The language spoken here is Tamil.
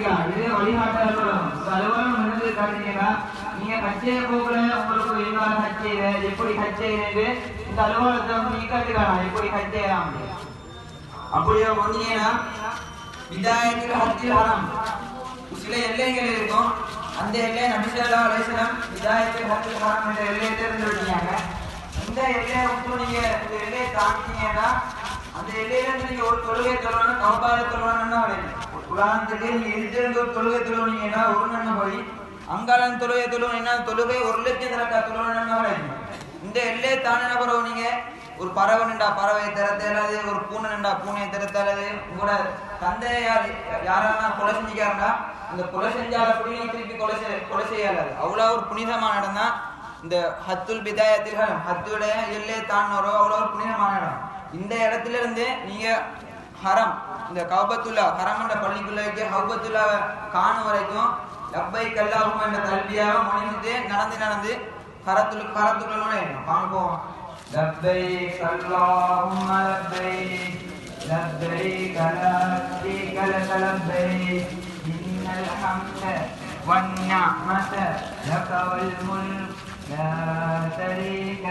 இது வழிகாட்டல் சொல்லணும் என்னது காட்டுனீங்கன்னா நீங்க கச்சைய போக்குல உங்களுக்கு எங்கால கச்சையில எப்படி கச்சையில இந்த அலுவலகத்தை நீ கட்டுக்கலாம் எப்படி கச்சையலாம் அப்படியே வந்தீங்கன்னா விதாயத்தில் ஹஜ்ஜில் ஹரம் சில எல்லைகள் இருக்கும். அந்த எல்லை நபிசல்லா அலைசலம் விதாயத்தில் ஹஜ்ஜில் ஹரம் என்ற எல்லையை தேர்ந்து விட்டீங்க. இந்த எல்லையை விட்டு நீங்க இந்த எல்லையை தாண்டினீங்கன்னா அந்த எல்லையில இருந்து நீங்க ஒரு தொழுகை தொழுவணும் கௌபால தொழுவணும்னா உதாரணத்துக்கு நீங்க இருந்து ஒரு தொழுகை தொழுவீங்கன்னா ஒரு நன்மை போய் அங்காளன் தொழுகை தொழுவீங்கன்னா தொழுகை? ஒரு லட்சம் திறக்கா தொழுவணும்னா இந்த எல்லையை தாண்டின பிறகு நீங்க ஒரு பறவை நின்றா பறவை திறத்தேலாது ஒரு பூனை நின்றா பூனையை திறத்தேலாது உங்களோட தந்தையை யார் யாரானா கொலை செஞ்சுக்காருண்டா அந்த கொலை செஞ்சால அப்படி திருப்பி கொலை செய்ய கொலை செய்யலாது. அவ்வளோ ஒரு புனிதமான இடம் தான் இந்த ஹத்துல் பிதாயத்தில் ஹத்துடைய எல்லையை தாண்டினரோ அவ்வளோ ஒரு புனிதமான இடம். இந்த இடத்துல இருந்து நீங்கள் ஹரம். இந்த கௌபத்துல்லா ஹரம்ன்ற பள்ளிக்குள்ள வைக்க கௌபத்துல்லாவை காணும் வரைக்கும் லப்பை கல்லாகும் என்ற கல்வியாக முனைந்து நடந்து நடந்து கரத்துல கரத்துக்குள்ள பார்ப்போம் லப்பை கல்லாகும் லப்பை லப்பை கலாத்தி கலகலப்பை இன்னல் ஹம்த வன்னமத லகவல் முல் لا